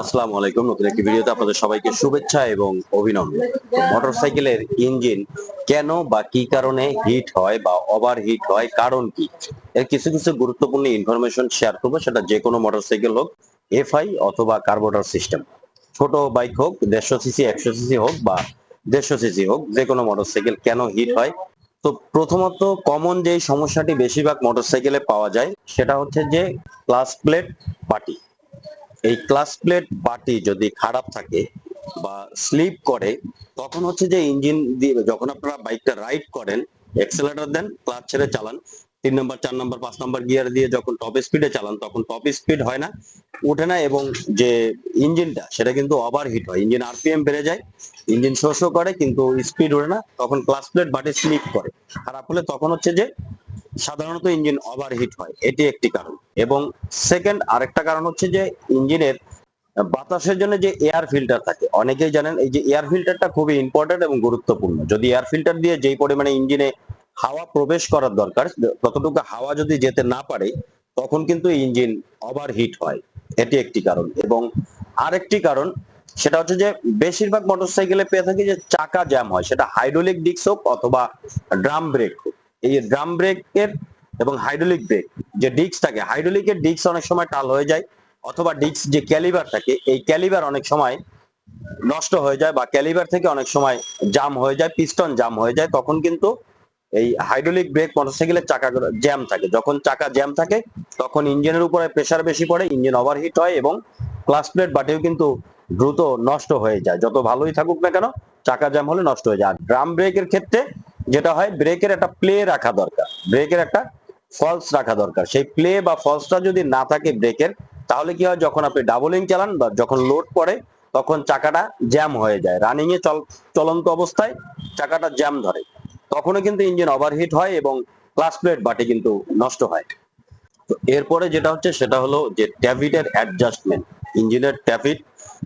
আসসালামু আলাইকুম। নতুন একটি ভিডিওতে আপনাদের সবাইকে শুভেচ্ছা এবং অভিনন্দন। মোটরসাইকেলের ইঞ্জিন কেন বা কি কারণে হিট হয় বা ওভার হিট হয়, কারণ কি? এর কিছু কিছু গুরুত্বপূর্ণ ইনফরমেশন শেয়ার করব। সেটা যে কোনো মোটরসাইকেল হোক এফআই অথবা কার্বোটার সিস্টেম ছোট বাইক হোক, দেড়শো সিসি একশো সিসি হোক বা দেড়শো সিসি হোক, যে কোনো মোটরসাইকেল কেন হিট হয়? তো প্রথমত কমন যে সমস্যাটি বেশিরভাগ মোটরসাইকেলে পাওয়া যায়, সেটা হচ্ছে যে ক্লাস প্লেট পার্টি এই ক্লাস প্লেট পার্টি যদি খারাপ থাকে বা স্লিপ করে, তখন হচ্ছে যে ইঞ্জিন দিয়ে, যখন আপনারা বাইকটা রাইড করেন এক্সেলেটর দেন ক্লাচ ছেড়ে চালান। তিন নম্বর, চার নম্বর, পাঁচ নম্বর গিয়ার দিয়ে যখন টপ স্পিডে চালান, তখন টপ স্পিড হয় না ওঠে না এবং যে ইঞ্জিনটা, সেটা কিন্তু ওভার হিট হয়। ইঞ্জিন আরপিএম বেড়ে যায়, ইঞ্জিন শো শো করে, কিন্তু স্পিড ওঠে না, তখন ক্লাস প্লেট বাটি স্লিপ করে। খারাপ হলে তখন হচ্ছে যে সাধারণত ইঞ্জিন ওভারহিট হয়, এটি একটি কারণ। এবং সেকেন্ড আরেকটা কারণ হচ্ছে যে ইঞ্জিনের বাতাসের জন্য যে এয়ার ফিল্টার থাকে, অনেকেই জানেন এই যে এয়ার ফিল্টারটা খুবই ইম্পর্টেন্ট এবং গুরুত্বপূর্ণ। যদি এয়ার ফিল্টার দিয়ে যেই পরিমাণে ইঞ্জিনে হাওয়া প্রবেশ করার দরকার ততটুকু হাওয়া যদি যেতে না পারে, তখন কিন্তু ইঞ্জিন ওভারহিট হয়। এটি একটি কারণ। এবং আরেকটি কারণ, সেটা হচ্ছে যে বেশিরভাগ মোটরসাইকেলে পেয়ে থাকি যে চাকা জ্যাম হয়, সেটা হাইড্রোলিক ডিস্ক হোক অথবা ড্রাম ব্রেক হোক। এই ড্রাম ব্রেকের এবং হাইড্রোলিক ব্রেক যে ডিস্ক থাকে হাইড্রোলিকের ডিস্ক অনেক সময় টাল হয়ে যায়, অথবা ডিস্ক যে ক্যালিবার থাকে, এই ক্যালিবার অনেক সময় নষ্ট হয়ে যায় বা ক্যালিবার থেকে অনেক সময় জাম হয়ে যায় পিস্টন জাম হয়ে যায়, তখন কিন্তু এই হাইড্রোলিক ব্রেক মোটরসাইকেলের চাকা জ্যাম থাকে। যখন চাকা জ্যাম থাকে, তখন ইঞ্জিনের উপরে প্রেসার বেশি পড়ে ইঞ্জিন ওভারহিট হয় এবং ক্লাস প্লেট বাটেও কিন্তু দ্রুত নষ্ট হয়ে যায়। যত ভালোই থাকুক না কেন, চাকা জ্যাম হলে নষ্ট হয়ে যায়। আর ড্রাম ব্রেকের ক্ষেত্রে যেটা হয় ব্রেকের একটা প্লে রাখা দরকার। ব্রেকের একটা ফলস রাখা দরকার। সেই প্লে বা ফলসটা যদি না থাকে ব্রেকের তাহলে কি হয়, যখন আপনি ডাবলিং চালান বা যখন লোড পড়ে, তখন চাকাটা জ্যাম হয়ে যায়। রানিং এ চল চলন্ত অবস্থায় চাকাটা জ্যাম ধরে। তখনও কিন্তু ইঞ্জিন ওভারহিট হয় এবং ক্লাস প্লেট বাটে কিন্তু নষ্ট হয়। তো এরপরে যেটা হচ্ছে, সেটা হলো যে ট্যাভিটের অ্যাডজাস্টমেন্ট ইঞ্জিনের ট্যাভিট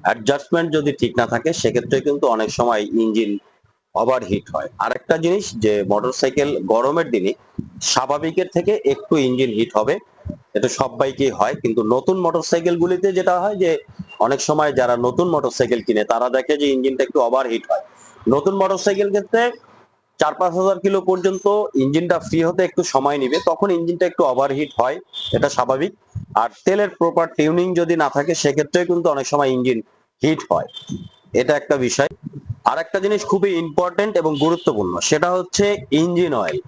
অ্যাডজাস্টমেন্ট যদি ঠিক না থাকে, সেক্ষেত্রে কিন্তু অনেক সময় ইঞ্জিন ওভারহিট হয়। আরেকটা জিনিস যে মোটরসাইকেল গরমের দিনে স্বাভাবিকের থেকে একটু ইঞ্জিন হিট হবে। এটা সব বাইকেই হয়, কিন্তু নতুন মোটরসাইকেল গুলিতে যেটা হয় যে অনেক সময় যারা নতুন মোটরসাইকেল কিনে, তারা দেখে যে ইঞ্জিনটা একটু ওভারহিট হয়। নতুন মোটরসাইকেল ক্ষেত্রে চার পাঁচ হাজার কিলো পর্যন্ত ইঞ্জিনটা ফ্রি হতে একটু সময় নিবে, তখন ইঞ্জিনটা একটু ওভারহিট হয়, এটা স্বাভাবিক। আর তেলের প্রপার টিউনিং যদি না থাকে সেক্ষেত্রে কিন্তু অনেক সময় ইঞ্জিন হিট হয়। এটা একটা বিষয়। আর একটা জিনিস খুবই ইম্পর্টেন্ট এবং গুরুত্বপূর্ণ, সেটা হচ্ছে ইঞ্জিন অয়েল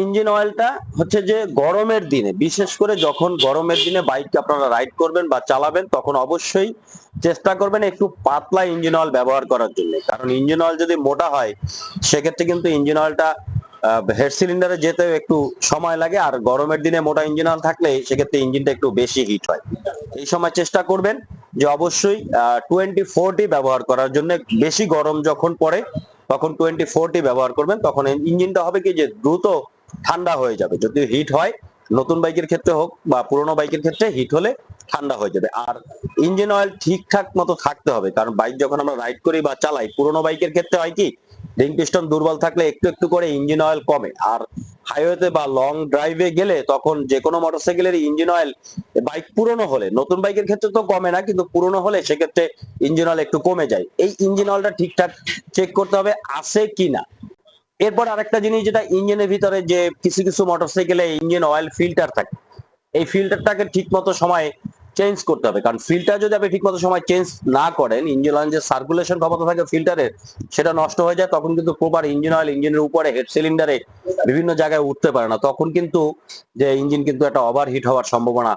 ইঞ্জিন অয়েলটা হচ্ছে যে গরমের দিনে, বিশেষ করে যখন গরমের দিনে বাইক আপনারা রাইড করবেন বা চালাবেন, তখন অবশ্যই চেষ্টা করবেন একটু পাতলা ইঞ্জিন অয়েল ব্যবহার করার জন্য। কারণ ইঞ্জিন অয়েল যদি মোটা হয়, সেক্ষেত্রে কিন্তু ইঞ্জিন অয়েলটা হেড সিলিন্ডারে যেতে একটু সময় লাগে, আর গরমের দিনে মোটা ইঞ্জিন অয়েল থাকলে, সেক্ষেত্রে ইঞ্জিনটা একটু বেশি হিট হয়। এই সময় চেষ্টা করবেন যে অবশ্যই টোয়েন্টি ফোরটি ব্যবহার করার জন্য বেশি গরম যখন পড়ে, তখন টোয়েন্টি ফোরটি ব্যবহার করবেন, তখন ইঞ্জিনটা হবে কি যে দ্রুত ঠান্ডা হয়ে যাবে। যদি হিট হয়, নতুন বাইকের ক্ষেত্রে হোক বা পুরোনো বাইকের ক্ষেত্রে হিট হলে ঠান্ডা হয়ে যাবে। আর ইঞ্জিন অয়েল ঠিকঠাক মতো থাকতে হবে, কারণ বাইক যখন আমরা রাইড করি বা চালাই, পুরোনো বাইকের ক্ষেত্রে হয় কি রিং পিস্টন দুর্বল থাকলে একটু একটু করে ইঞ্জিন অয়েল কমে। আর হাইওয়েতে বা লং ড্রাইভে গেলে তখন যে কোনো মোটরসাইকেলের ইঞ্জিন অয়েল বাইক পুরনো হলে, নতুন বাইকের ক্ষেত্রে তো কমে না, কিন্তু পুরনো হলে সেক্ষেত্রে ইঞ্জিন অয়েল একটু কমে যায়। এই ইঞ্জিন অয়েলটা ঠিকঠাক চেক করতে হবে, আছে কিনা এরপর আরেকটা জিনিস যেটা ইঞ্জিনের ভিতরে যে কিছু কিছু মোটরসাইকেলে ইঞ্জিন অয়েল ফিল্টার থাকে। এই ফিল্টারটাকে ঠিক মতো সময় চেঞ্জ করতে হবে। কারণ ফিল্টার যদি আপনি ঠিকমতো সময় চেঞ্জ না করেন ইঞ্জিন অয়েল যে সার্কুলেশন ক্ষমতা থাকে ফিল্টারের সেটা নষ্ট হয়ে যায়, তখন কিন্তু প্রপার ইঞ্জিন অয়েল ইঞ্জিনের উপরে হেড সিলিন্ডারে বিভিন্ন জায়গায় উঠতে পারে না। তখন কিন্তু যে ইঞ্জিন কিন্তু একটা ওভারহিট হওয়ার সম্ভাবনা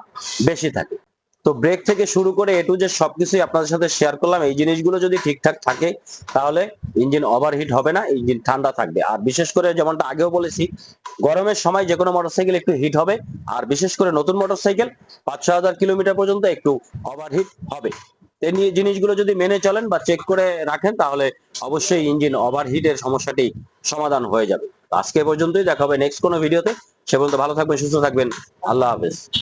বেশি থাকে। তো ব্রেক থেকে শুরু করে এটু যে সবকিছুই আপনাদের সাথে শেয়ার করলাম। এই জিনিসগুলো যদি ঠিকঠাক থাকে, তাহলে ইঞ্জিন ওভারহিট হবে না ইঞ্জিন ঠান্ডা থাকবে। আর বিশেষ করে যেমনটা আগেও বলেছি, গরমের সময় যে কোনো মোটরসাইকেল একটু হিট হবে। আর বিশেষ করে নতুন মোটরসাইকেল পাঁচ ছ হাজার কিলোমিটার পর্যন্ত একটু ওভারহিট হবে। এই নিয়ে জিনিসগুলো যদি মেনে চলেন বা চেক করে রাখেন, তাহলে অবশ্যই ইঞ্জিন ওভারহিটের সমস্যাটি সমাধান হয়ে যাবে। আজকে পর্যন্তই, দেখা হবে নেক্সট কোনো ভিডিওতে সে পর্যন্ত ভালো থাকবেন, সুস্থ থাকবেন। আল্লাহ হাফেজ।